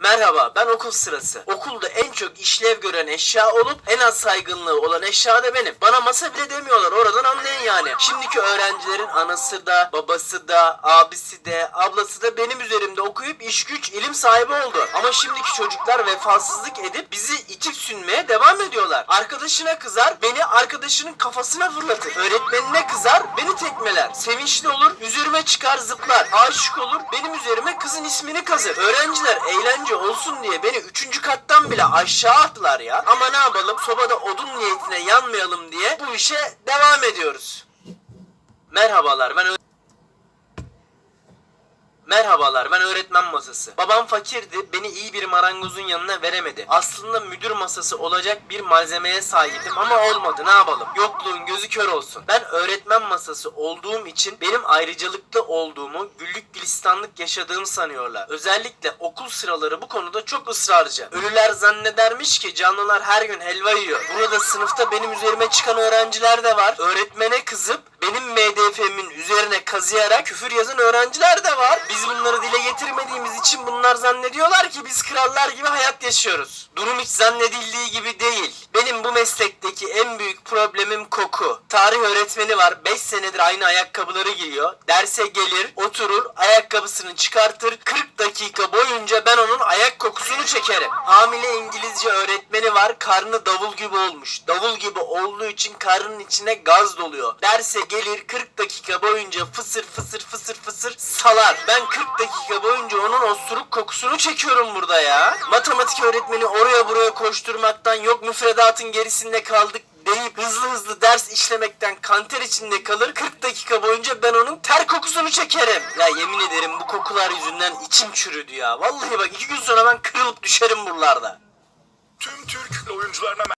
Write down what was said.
Merhaba ben okul sırası. Okulda en çok işlev gören eşya olup en az saygınlığı olan eşya da benim. Bana masa bile demiyorlar oradan anlayın yani. Şimdiki öğrencilerin anası da, babası da, abisi de, ablası da benim üzerimde okuyup iş güç ilim sahibi oldu. Ama şimdiki çocuklar vefasızlık edip bizi itip sünmeye devam ediyorlar. Arkadaşına kızar, beni arkadaşının kafasına fırlatır. Öğretmenine kızar, beni tekmeler. Sevinçli olur, üzerime çıkar zıplar. Aşık olur, benim üzerime kızın ismini kazır. Öğrenciler eğlence olsun diye beni üçüncü kattan bile aşağı attılar ya. Ama ne yapalım, sobada odun niyetine yanmayalım diye bu işe devam ediyoruz. Merhabalar ben Merhabalar ben öğretmen masası. Babam fakirdi beni iyi bir marangozun yanına veremedi. Aslında müdür masası olacak bir malzemeye sahiptim ama olmadı ne yapalım. Yokluğun gözü kör olsun. Ben öğretmen masası olduğum için benim ayrıcalıklı olduğumu, güllük gülistanlık yaşadığımı sanıyorlar. Özellikle okul sıraları bu konuda çok ısrarcı. Ölüler zannedermiş ki canlılar her gün helva yiyor. Burada sınıfta benim üzerime çıkan öğrenciler de var. Öğretmene kızıp benim MDF'min üzerine kazıyarak küfür yazan öğrenciler de var. Biz bunları dile getirmediğimiz için bunlar zannediyorlar ki biz krallar gibi hayat yaşıyoruz. Durum hiç zannedildiği gibi değil. Benim bu meslekteki en büyük problemim koku. Tarih öğretmeni var. 5 senedir aynı ayakkabıları giyiyor. Derse gelir, oturur, ayakkabısını çıkartır. 40 dakika boyunca ben onun ayak kokusunu çekerim. Hamile İngilizce öğretmeni var. Karnı davul gibi olmuş. Davul gibi olduğu için karnının içine gaz doluyor. Derse gelir 40 dakika boyunca fısır fısır fısır fısır salar. Ben 40 dakika boyunca onun osuruk kokusunu çekiyorum burada ya. Matematik öğretmeni oraya buraya koşturmaktan yok müfredatın gerisinde kaldık deyip hızlı hızlı ders işlemekten kanter içinde kalır 40 dakika boyunca ben onun ter kokusunu çekerim. Ya yemin ederim bu kokular yüzünden içim çürüdü ya. Vallahi bak iki gün sonra ben kırılıp düşerim buralarda. Tüm Türk oyuncularına